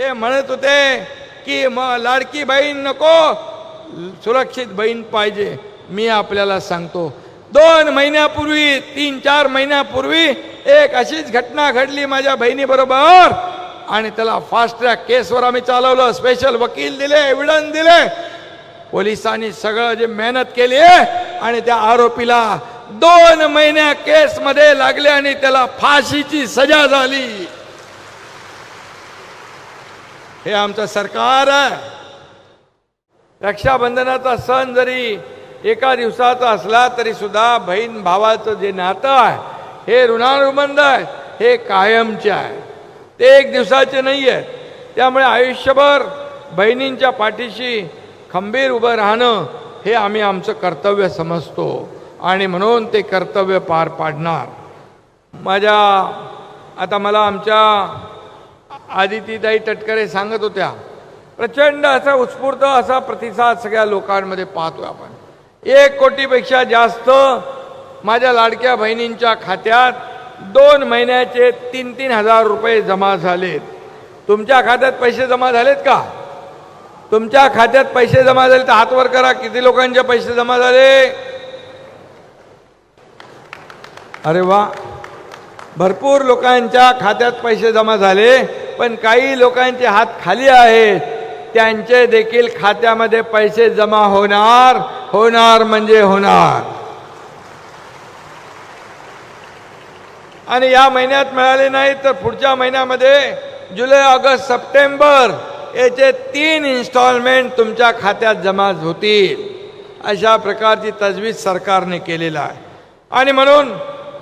ते म्हणत होते की मग लाडकी बहीण नको सुरक्षित बहीण पाहिजे मी आपल्याला सांगतो दोन महिन्यापूर्वी तीन चार महिन्यापूर्वी एक अशीच घटना घडली माझ्या बहिणीबरोबर आणि त्याला फास्ट ट्रॅक केसवर आम्ही चालवलं स्पेशल वकील दिले एव्हिडन्स दिले पोलिसांनी सगळं जे मेहनत केली आहे आणि त्या आरोपीला दोन महिन्या केसमध्ये लागले आणि त्याला फाशीची सजा झाली हे आमचं सरकार आहे. रक्षाबंधनाचा सण जरी एका दिवसाचा असला तरी सुद्धा बहीण भावाचं जे नातं आहे हे ऋणानुबंध आहे हे कायमचे आहे. ते एक दिवसाचे नाही आहे त्यामुळे आयुष्यभर बहिणींच्या पाठीशी खंबीर उभं राहणं हे आम्ही आमचं कर्तव्य समजतो आणि म्हणून ते कर्तव्य पार पाडणार. माझ्या आता मला आमच्या आदितीदाई तटकरे सांगत होत्या प्रचंड असा उत्स्फूर्त असा प्रतिसाद सगळ्या लोकांमध्ये पाहतोय आपण. एक कोटीपेक्षा जास्त माझ्या लाडक्या बहिणींच्या खात्यात दोन महिन्याचे तीन तीन हजार रुपये जमा झालेत. तुमच्या खात्यात पैसे जमा झालेत का? तुमच्या खात्यात पैसे जमा झाले तर हातवर करा किती लोकांचे पैसे जमा झाले? अरे वा. भरपूर लोकांच्या खात्यात पैसे जमा झाले. पण काही लोकांचे हात खाली आहेत. त्यांचे देखील खात्यामध्ये पैसे जमा होणार होणार म्हणजे होणार. आणि या महिन्यात मिळाले नाही तर पुढच्या महिन्यामध्ये जुलै ऑगस्ट सप्टेंबर याचे तीन इन्स्टॉलमेंट तुमच्या खात्यात जमा होतील. अशा प्रकारची तजवीज सरकारने केलेला आहे. आणि म्हणून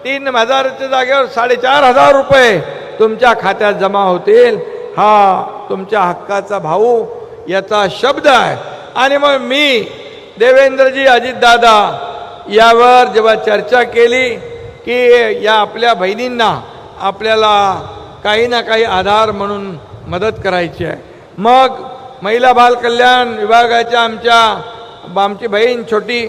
तीन हजाराच्या जागेवर साडेचार हजार रुपये तुमच्या खात्यात जमा होतील. हा तुमच्या हक्काचा भाऊ याचा शब्द आहे. आणि मग मी देवेंद्रजी अजितदादा यावर जेव्हा चर्चा केली की या आपल्या बहिणींना आपल्याला काही ना काही आधार म्हणून मदत करायची आहे. मग महिला बाल कल्याण विभागाच्या आमच्या आमची बहीण छोटी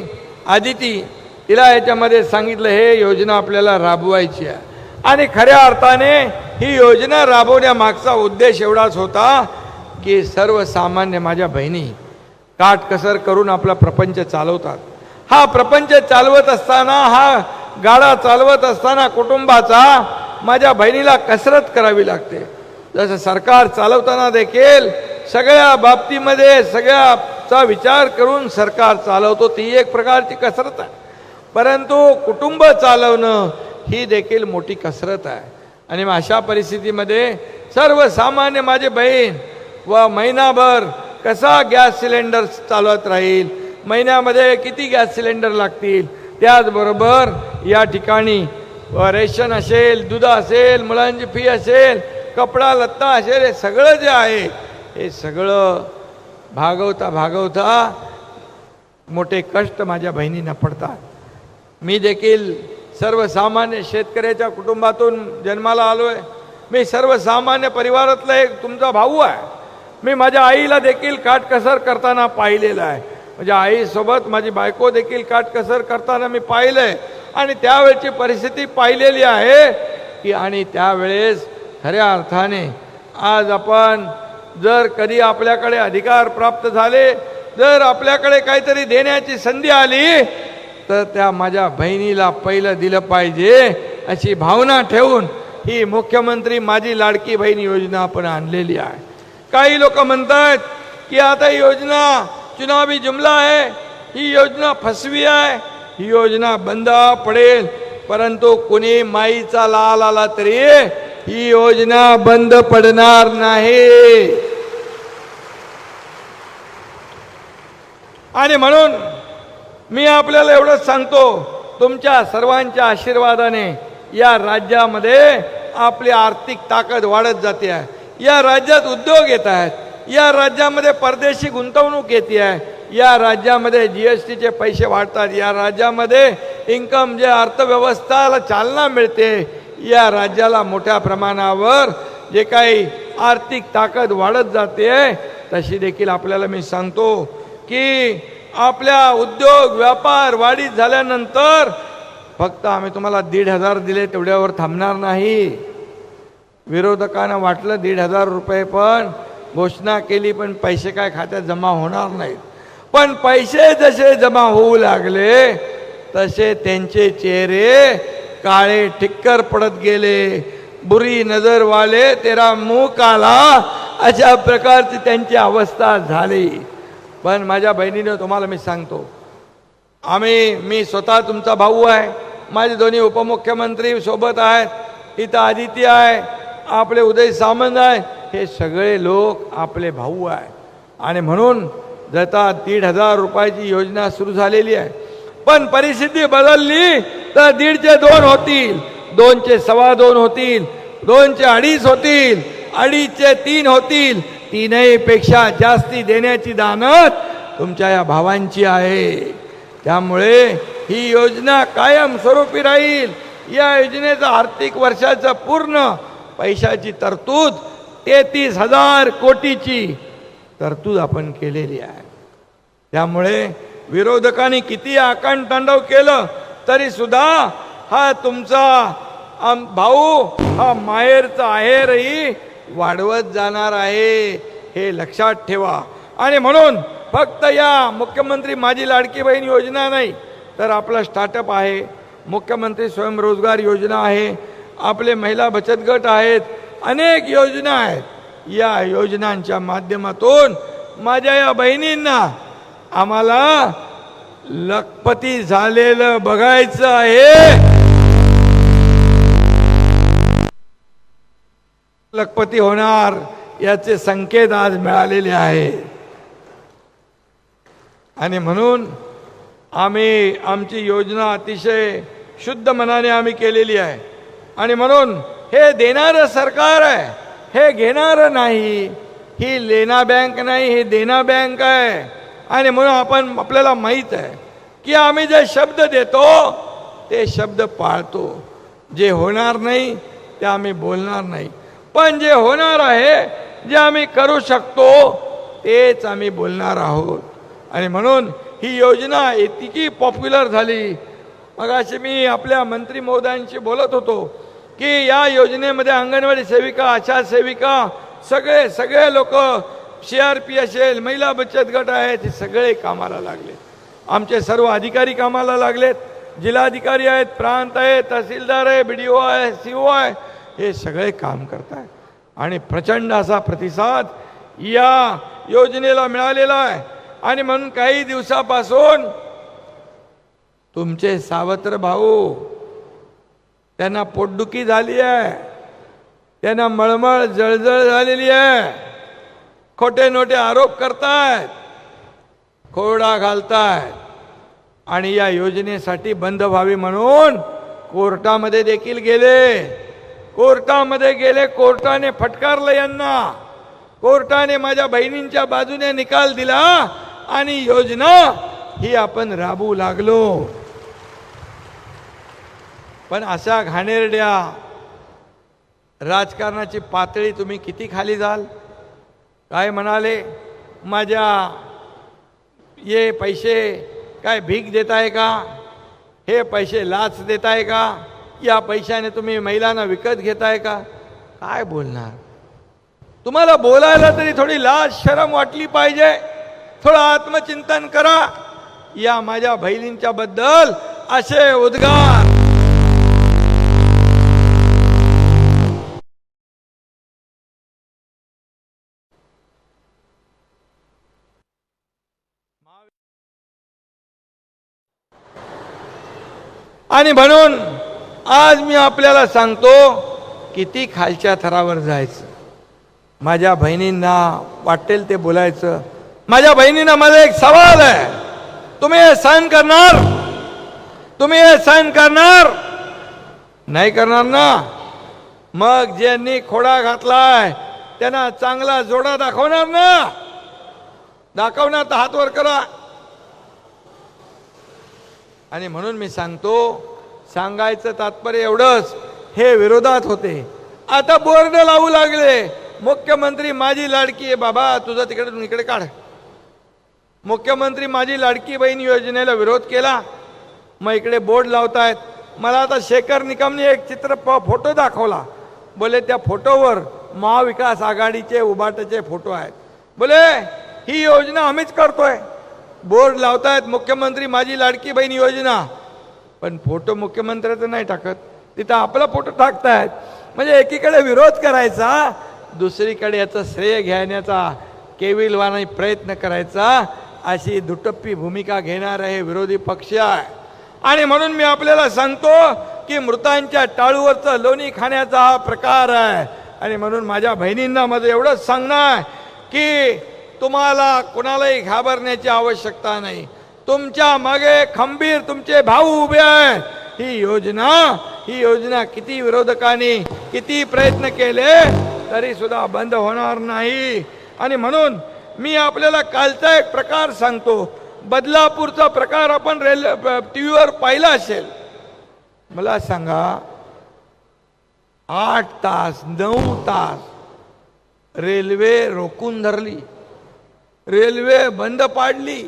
आदिती तिला याच्यामध्ये सांगितलं हे योजना आपल्याला राबवायची आहे. आणि खऱ्या अर्थाने ही योजना राबवण्यामागचा उद्देश एवढाच होता की सर्वसामान्य माझ्या बहिणी काटकसर करून आपला प्रपंच चालवतात. हा प्रपंच चालवत असताना हा गाडा चालवत असताना कुटुंबाचा माझ्या बहिणीला कसरत करावी लागते. जसं सरकार चालवताना देखील सगळ्या बाबतीमध्ये सगळ्याचा विचार करून सरकार चालवतो ती एक प्रकारची कसरत आहे. परंतु कुटुंब चालवणं ही देखील मोठी कसरत आहे. आणि मग अशा परिस्थितीमध्ये सर्वसामान्य माझे बहीण व महिनाभर कसा गॅस सिलेंडर चालवत राहील महिन्यामध्ये किती गॅस सिलेंडर लागतील त्याचबरोबर या ठिकाणी व रेशन असेल दूध असेल मुलांची फी असेल कपडा लत्ता असेल हे सगळं जे आहे हे सगळं भागवता भागवता मोठे कष्ट माझ्या बहिणींना पडतात. मी देखील सर्वसामान्य शेतकऱ्याच्या कुटुंबातून जन्माला आलो आहे मी सर्वसामान्य परिवारातला एक तुमचा भाऊ आहे. मी माझ्या आईला देखील काटकसर करताना पाहिलेलं आहे. माझ्या आईसोबत माझी बायको देखील काटकसर करताना मी पाहिलं आहे आणि त्यावेळची परिस्थिती पाहिलेली आहे की आणि त्यावेळेस खऱ्या अर्थाने आज आपण जर कधी आपल्याकडे अधिकार प्राप्त झाले जर आपल्याकडे काहीतरी देण्याची संधी आली तर त्या माझ्या बहिणीला पहिलं दिलं पाहिजे अशी भावना ठेवून ही मुख्यमंत्री माझी लाडकी बहीण योजना आपण आणलेली आहे. काही लोक म्हणतात की आता योजना चुनावी जुमला आहे ही योजना फसवी आहे ही योजना बंद पडेल परंतु कुणी माईचा लाल आला तरी ही योजना बंद पडणार नाही. आणि म्हणून मी आपल्याला एवढंच सांगतो तुमच्या सर्वांच्या आशीर्वादाने या राज्यामध्ये आपली आर्थिक ताकद वाढत जाते आहे. या राज्यात उद्योग येत आहेत या राज्यामध्ये परदेशी गुंतवणूक येते आहे या राज्यामध्ये जी एस टीचे पैसे वाढतात या राज्यामध्ये इन्कम जे अर्थव्यवस्थाला चालना मिळते या राज्याला मोठ्या प्रमाणावर जे काही आर्थिक ताकद वाढत जाते तशी देखील आपल्याला मी सांगतो की आपल्या उद्योग व्यापार वाढीत झाल्यानंतर फक्त आम्ही तुम्हाला दीड हजार दिले तेवढ्यावर थांबणार नाही. विरोधकांना वाटलं दीड हजार रुपये पण घोषणा केली पण पैसे काय खात्यात जमा होणार नाहीत. पण पैसे जसे जमा होऊ लागले तसे त्यांचे चेहरे काळे ठिक्कर पडत गेले. बुरी नजरवाले तेरा मुख आला अशा प्रकारची त्यांची अवस्था झाली. पण माझ्या बहिणीने तुम्हाला मी सांगतो. आम्ही मी स्वतः तुमचा भाऊ आहे. माझे दोन्ही उपमुख्यमंत्री सोबत आहेत. इथं आदित्य आहे. आपले उदय सामंत आहे हे सगळे लोक आपले भाऊ आहे आणि म्हणून जता दीड हजार रुपयाची योजना सुरू झालेली आहे. पण परिस्थिती बदलली तर दीडचे दोन होतील. दोनचे सव्वा दोन होतील. दोनचे अडीच होतील. अडीचचे तीन होतील. तीनही पेक्षा जास्ती देण्याची दानत तुमच्या या भावांची आहे. त्यामुळे ही योजना कायम स्वरूपी राहील. या योजनेचं आर्थिक वर्षाचं पूर्ण पैशाची तरतूद तेहतीस हजार कोटीची तरतूद आपण केलेली आहे. त्यामुळे विरोधकांनी किती आकांड तांडव केलं तरी सुद्धा हा तुमचा भाऊ हा माहेरचा आहेरही वाढवत जाणार आहे हे लक्षात ठेवा. आणि म्हणून फक्त या मुख्यमंत्री माझी लाडकी बहीण योजना नाही तर आपला स्टार्टअप आहे मुख्यमंत्री स्वयंरोजगार योजना आहे आपले महिला बचत गट आहेत अनेक योजना आहेत. या योजनांच्या माध्यमातून माझ्या या बहिणींना आम्हाला लखपती झालेलं बघायचं आहे. लखपती होणार याचे संकेत आज मिळालेले आहे. आणि म्हणून आम्ही आमची योजना अतिशय शुद्ध मनाने आम्ही केलेली आहे. आणि म्हणून हे देणारं सरकार आहे हे घेणारं नाही ही लेना बँक नाही ही देना बँक आहे. आणि म्हणून आपण आपल्याला माहीत आहे की आम्ही जे शब्द देतो ते शब्द पाळतो. जे होणार नाही ते आम्ही बोलणार नाही. पण जे होणार आहे जे आम्ही करू शकतो तेच आम्ही बोलणार आहोत. आणि म्हणून ही योजना इतकी पॉप्युलर झाली. मग अशी मी आपल्या मंत्री महोदयांशी बोलत होतो की या योजनेमध्ये अंगणवाडी सेविका आशा सेविका सगळे सगळे लोक सी आर पी असेल महिला बचत गट आहेत हे सगळे कामाला लागले. आमचे सर्व अधिकारी कामाला लागलेत. जिल्हाधिकारी आहेत प्रांत आहे तहसीलदार आहे बी डी ओ आहे सी ओ आहे हे सगळे काम करत आहे आणि प्रचंड असा प्रतिसाद या योजनेला मिळालेला आहे. आणि म्हणून काही दिवसापासून तुमचे सावत्र भाऊ त्यांना पोटदुखी झाली आहे. त्यांना मळमळ जळजळ झालेली आहे. खोटे नोटे आरोप करतायत. खोडा घालतायत. आणि या योजनेसाठी बंद व्हावी म्हणून कोर्टामध्ये देखील गेले. कोर्टामध्ये गेले कोर्टाने फटकारलं यांना. कोर्टाने माझ्या बहिणींच्या बाजूने निकाल दिला आणि योजना ही आपण राबवू लागलो. पण अशा घाणेरड्या राजकारणाची पातळी तुम्ही किती खाली जाल? काय म्हणाले? माझ्या ये पैसे काय भीक देताय का? हे पैसे लाच देताय का? या पैशाने तुम्ही महिलांना विकत घेताय का? काय बोलणार? तुम्हाला बोलायला तरी थोडी लाज शरम वाटली पाहिजे. थोडं आत्मचिंतन करा. या माझ्या बहिणींच्या बद्दल असे उद्गार. आणि म्हणून आज मी आपल्याला सांगतो किती खालच्या थरावर जायचं. माझ्या बहिणींना वाटेल ते बोलायचं. माझ्या बहिणींना माझा एक सवाल आहे. तुम्ही हे सहन करणार? तुम्ही हे सहन करणार? नाही करणार ना? मग ज्यांनी खोडा घातलाय त्यांना चांगला जोडा दाखवणार ना? दाखवणार तर हात वर करा. आणि म्हणून मी सांगतो सांगायचं तात्पर्य एवढंच. हे विरोधात होते. आता बोर्ड लावू लागले. मुख्यमंत्री माझी लाडकी आहे बाबा तुझं तिकडे इकडे काढ. मुख्यमंत्री माझी लाडकी बहीण योजनेला विरोध केला. मग इकडे बोर्ड लावतायत. मला आता शेखर निकमने एक चित्र प- फोटो दाखवला. बोले त्या फोटोवर महाविकास आघाडीचे उभाटाचे फोटो आहेत. बोले ही योजना आम्हीच करतोय. बोर्ड लावतायत मुख्यमंत्री माझी लाडकी बहीण योजना. पण फोटो मुख्यमंत्र्याचा नाही टाकत. तिथं आपला फोटो टाकतायत. म्हणजे एकीकडे विरोध करायचा दुसरीकडे याचं श्रेय घेण्याचा केविलवाना प्रयत्न करायचा अशी दुटप्पी भूमिका घेणारं हे विरोधी पक्ष. आहे आणि म्हणून मी आपल्याला सांगतो की मृतांच्या टाळूवरचं लोणी खाण्याचा हा प्रकार आहे. आणि म्हणून माझ्या बहिणींना माझं एवढंच सांगणं की तुम्हाला कुणालाही घाबरण्याची आवश्यकता नाही. तुमच्या मागे खंबीर तुमचे भाऊ उभे आहे ही योजना ही योजना किती विरोधकांनी किती प्रयत्न केले तरी सुद्धा बंद होणार नाही. आणि म्हणून मी आपल्याला कालचा एक प्रकार सांगतो. बदलापूरचा प्रकार आपण रेल टी व्हीवर पाहिला असेल. मला सांगा आठ तास नऊ तास रेल्वे रोखून धरली. रेल्वे बंद पाडली.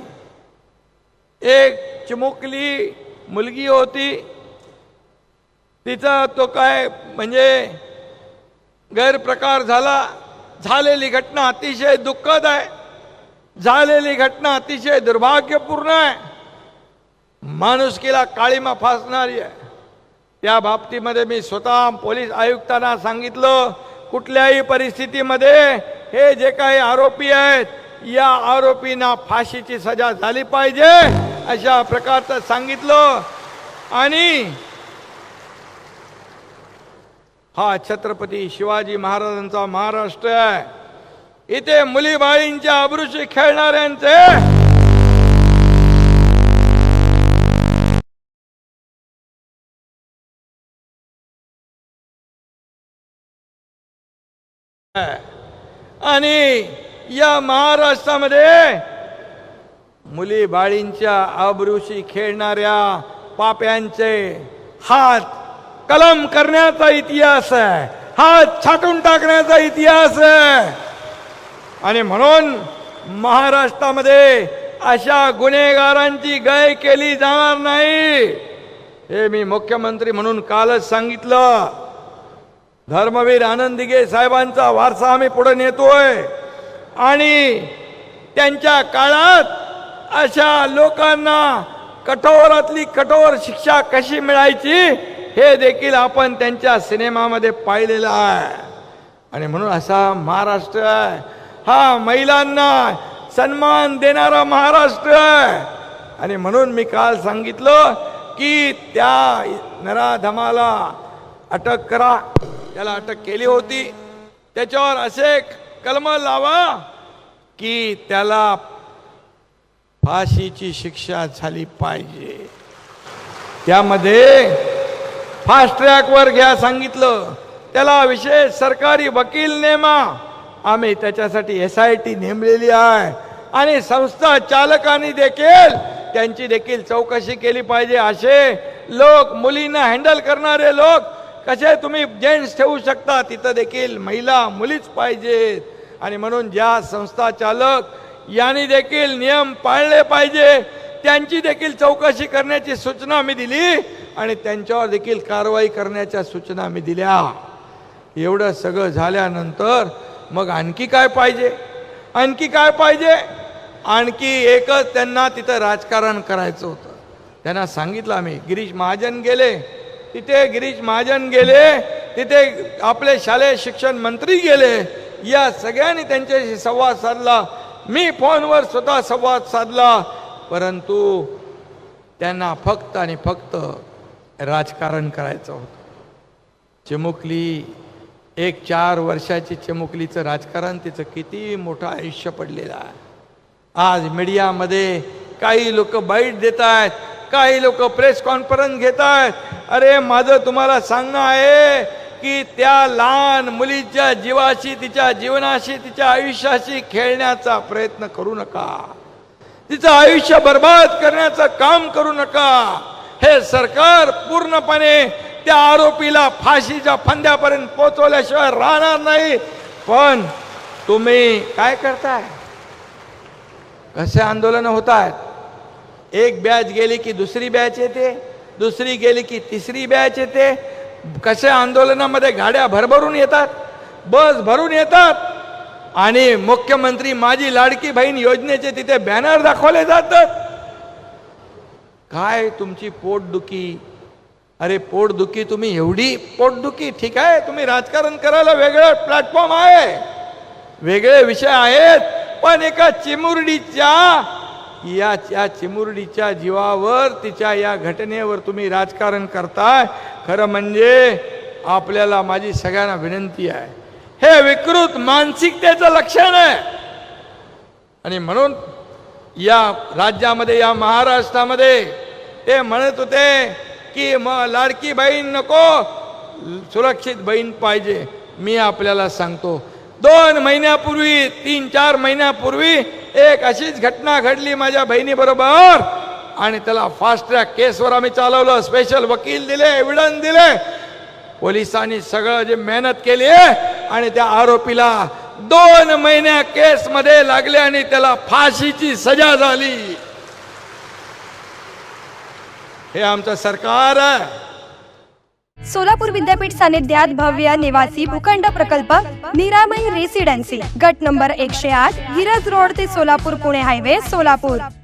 एक चिमुकली मुलगी होती. तिचा तो काय म्हणजे गैरप्रकार झाला. झालेली घटना अतिशय दुःखद आहे. झालेली घटना अतिशय दुर्भाग्यपूर्ण आहे. माणुसकीला काळीमा फासणारी आहे. त्या बाबतीमध्ये मी स्वतः पोलीस आयुक्तांना सांगितलं कुठल्याही परिस्थितीमध्ये हे जे काही आरोपी आहेत या आरोपींना फाशीची सजा झाली पाहिजे. अशा प्रकारचं सांगितलं. आणि हा छत्रपती शिवाजी महाराजांचा महाराष्ट्र आहे. इथे मुलीबाळींच्या अबृशी खेळणाऱ्यांचे आणि या महाराष्ट्रामध्ये मुली बाळींच्या आबरूशी खेळणाऱ्या पाप्यांचे हात कलम करण्याचा इतिहास आहे. हात छाटून टाकण्याचा इतिहास आहे. आणि म्हणून महाराष्ट्रामध्ये अशा गुन्हेगारांची गय केली जाणार नाही. हे मी मुख्यमंत्री म्हणून कालच सांगितलं. धर्मवीर आनंदिगे साहेबांचा वारसा आम्ही पुढे नेतोय. आणि त्यांच्या काळात अशा लोकांना कठोरातली कठोर शिक्षा कशी मिळायची हे देखील आपण त्यांच्या सिनेमामध्ये पाहिलेलं आहे. आणि म्हणून असा महाराष्ट्र आहे. हा महिलांना सन्मान देणारा महाराष्ट्र आहे. आणि म्हणून मी काल सांगितलं की त्या नराधमाला अटक करा. त्याला अटक केली होती. त्याच्यावर असे कलम लावा की त्याला फाशीची शिक्षा झाली पाहिजे. त्यामध्ये फास्ट ट्रॅकवर घ्या सांगितलं. त्याला विशेष सरकारी वकील नेमा. आम्ही त्याच्यासाठी एस आय टी नेमलेली आहे. आणि संस्था चालकांनी देखील त्यांची देखील चौकशी केली पाहिजे. असे लोक मुलींना हँडल करणारे लोक कसे तुम्ही जेंट्स ठेवू शकता? तिथं देखील महिला मुलीच पाहिजेत. आणि म्हणून ज्या संस्था चालक यांनी देखील नियम पाळले पाहिजे. त्यांची देखील चौकशी करण्याची सूचना मी दिली आणि त्यांच्यावर देखील कारवाई करण्याच्या सूचना मी दिल्या. एवढं सगळं झाल्यानंतर मग आणखी काय पाहिजे? आणखी काय पाहिजे? आणखी एकच त्यांना तिथं राजकारण करायचं होतं. त्यांना सांगितलं आम्ही गिरीश महाजन गेले. तिथे गिरीश महाजन गेले. तिथे आपले शालेय शिक्षण मंत्री गेले. या सगळ्यांनी त्यांच्याशी संवाद साधला. मी फोनवर स्वतः संवाद साधला परंतु त्यांना फक्त आणि फक्त राजकारण करायचं होतं. चिमुकली एक चार वर्षाची चिमुकलीचं राजकारण तिचं किती मोठं आयुष्य पडलेलं आहे. आज मीडियामध्ये काही लोक बाईट देत आहेत काही लोक प्रेस कॉन्फरन्स घेत आहेत अरे माझं तुम्हाला सांगणं आहे की त्या लहान मुलीच्या जीवाशी तिच्या जीवनाशी तिच्या आयुष्याशी खेळण्याचा प्रयत्न करू नका. तिचं आयुष्य बर्बाद करण्याचं काम करू नका. हे सरकार पूर्णपणे त्या आरोपीला फाशीच्या फंद्यापर्यंत पोचवल्याशिवाय राहणार नाही. पण तुम्ही काय करताय? कसे आंदोलन होत आहेत एक बॅच गेली की दुसरी बॅच येते दुसरी गेली की तिसरी बॅच येते कशा आंदोलनामध्ये गाड्या भरभरून येतात बस भरून येतात आणि मुख्यमंत्री माझी लाडकी बहीण योजनेचे तिथे बॅनर दाखवले जातात. काय तुमची पोटदुखी? अरे पोटदुखी तुम्ही एवढी पोटदुखी? ठीक आहे तुम्ही राजकारण करायला वेगळं प्लॅटफॉर्म आहे. वेगळे विषय आहेत पण एका चिमुरडीच्या या या चिमुरडीच्या जीवावर तिच्या या घटनेवर तुम्ही राजकारण करताय. खरं म्हणजे आपल्याला माझी सगळ्यांना विनंती आहे. हे विकृत मानसिकतेचं लक्षण आहे. आणि म्हणून या राज्यामध्ये या महाराष्ट्रामध्ये ते म्हणत होते की मग लाडकी बहीण नको सुरक्षित बहीण पाहिजे. मी आपल्याला सांगतो दोन महिन्यापूर्वी तीन चार महिन्यापूर्वी एक अशीच घटना घडली माझ्या बहिणीबरोबर. आणि त्याला फास्ट ट्रॅक केसवर आम्ही चालवलं. स्पेशल वकील दिले एव्हिडन्स दिले. पोलिसांनी सगळं जे मेहनत केली आहे आणि त्या आरोपीला दोन महिन्या केस मध्ये लागले आणि त्याला फाशीची सजा झाली. हे आमचं सरकार आहे. सोलापूर विद्यापीठ सानिध्यात भव्य निवासी भूखंड प्रकल्प निरामय रेसिडेन्सी गट नंबर एकशे आठ हिरज रोड ते सोलापूर पुणे हायवे सोलापूर.